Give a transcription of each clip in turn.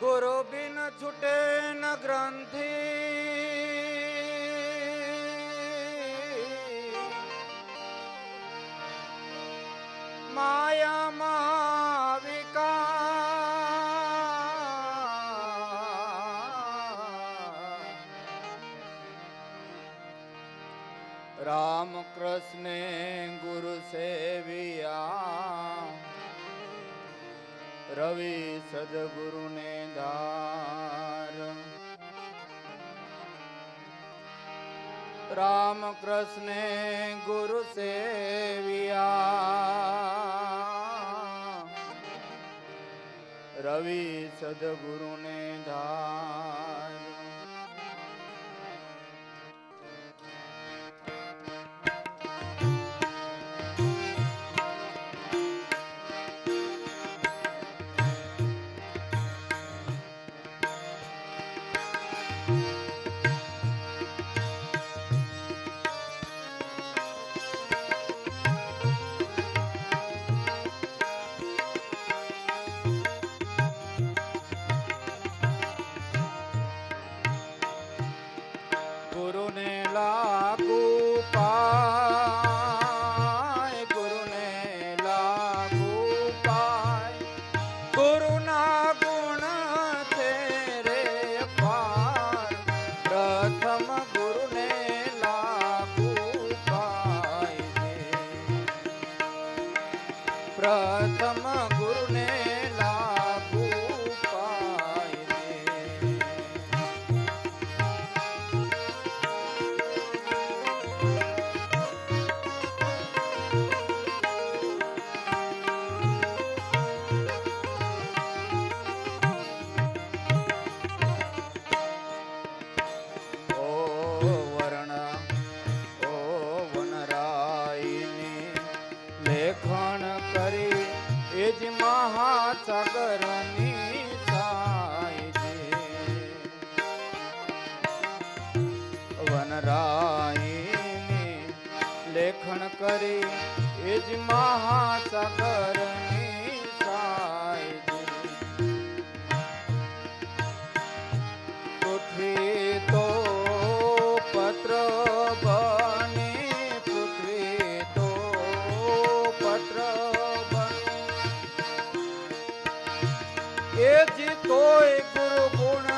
ગુરુ બિન છૂટે ન ગ્રંથિ. માયા માવિકા રામ કૃષ્ણે ગુરુ સેવિયા. રવિ સદગુરુને ધાર રામ કૃષ્ણે ગુરુ સેવિયા. રવિ સદગુરુને ધાર પ્રથમ જ મહાસાગરની સાય છે વનરાયની લેખન કરી એ જ મહાસાગરની એ જીતો ગુરુ ગુણ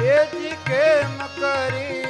એજી કેમ કરી?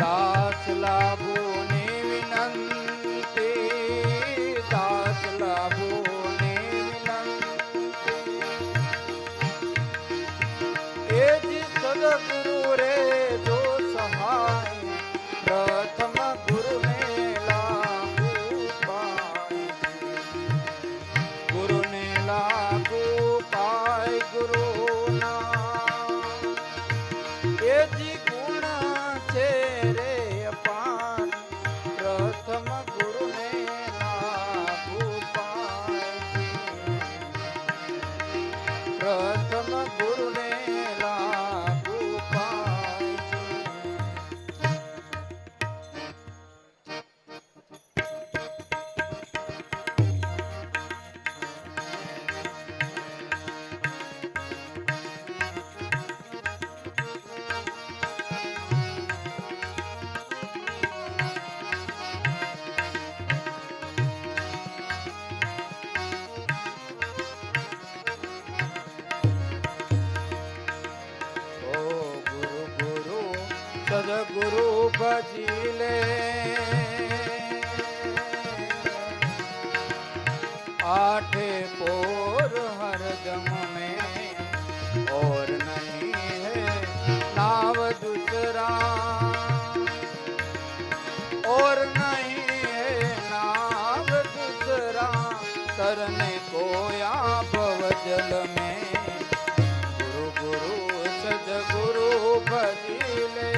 दास ला बचिले आठे पोर हर जम में, और नहीं है नाव दूसरा। और नहीं है नाव दूसरा तरने को या भव जल में। गुरु गुरु सद गुरु भजिले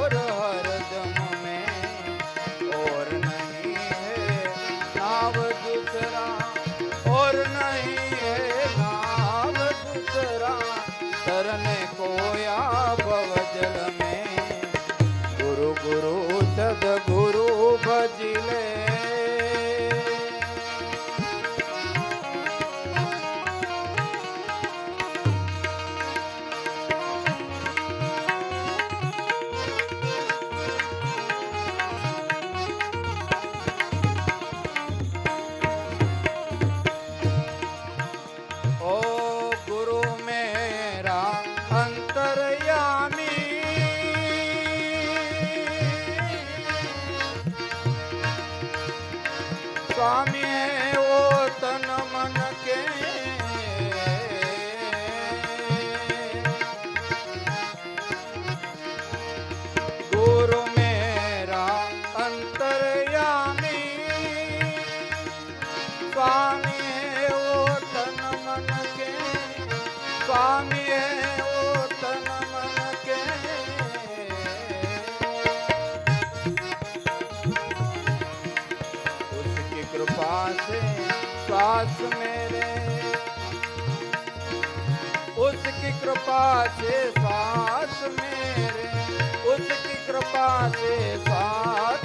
कृपा से साथ मेरे उसकी कृपा से साथ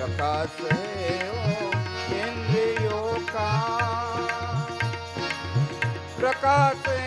ચકાસે ઇન્દ્રિયો કા પ્રકાશ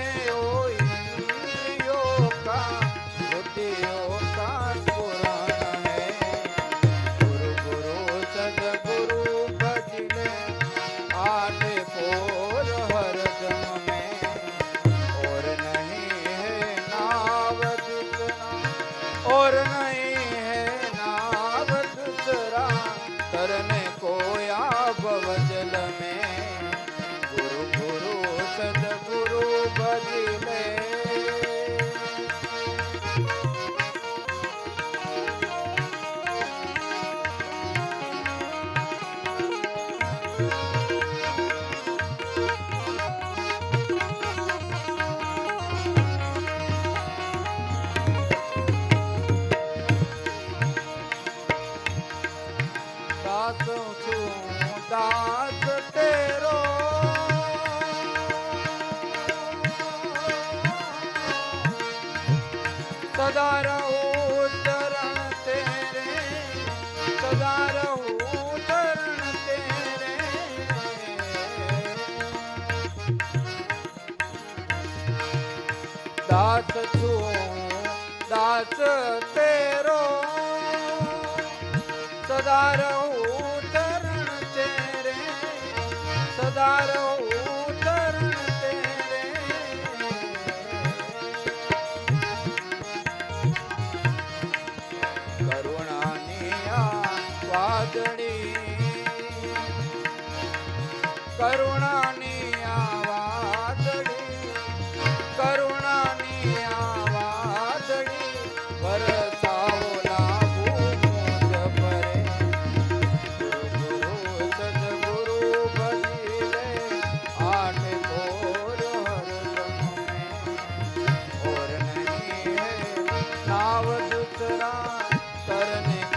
जल में सदा रहो चरण तेरे सदा रहो चरण तेरे दास छो दास तेरो सदा रहो चरण तेरे सदा रहो કરુણાની આ વાદળી કરુણાની આ વાદળી વરસાવો લાગુ મુજ પરે ગુરુ સદગુરુ ભજી લે આઠ કોર હર ઓર નહીં હે નાવ દુતરા, તરને